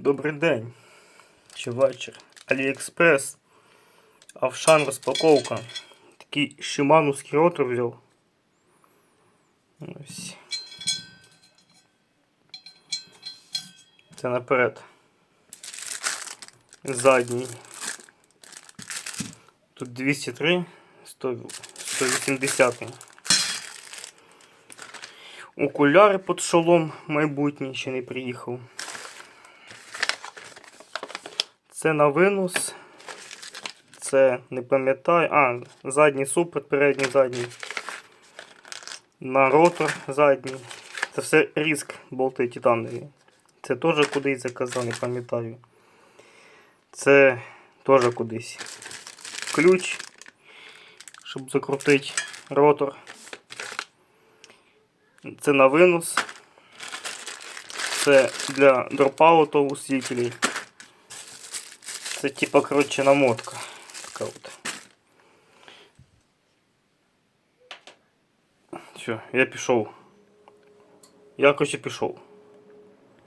Добрий день. Чи вечір. Аліекспрес. Авшан розпаковка. Такий шимануський ротор взяв. Ось. Це наперед. Задній. Тут 203, 100, 180. Окуляри під шолом майбутній ще не приїхав. Це на винос. Це не пам'ятаю. А, задній супер, передній задній. На ротор задній. Це все різк болти титанові. Це теж кудись заказав, не пам'ятаю. Це теж кудись. Ключ, щоб закрутити ротор. Це на винос. Це для дропауту усилителей. Це типа, коротше, намотка. Така от. Все, я пішов. Я, коротше, пішов.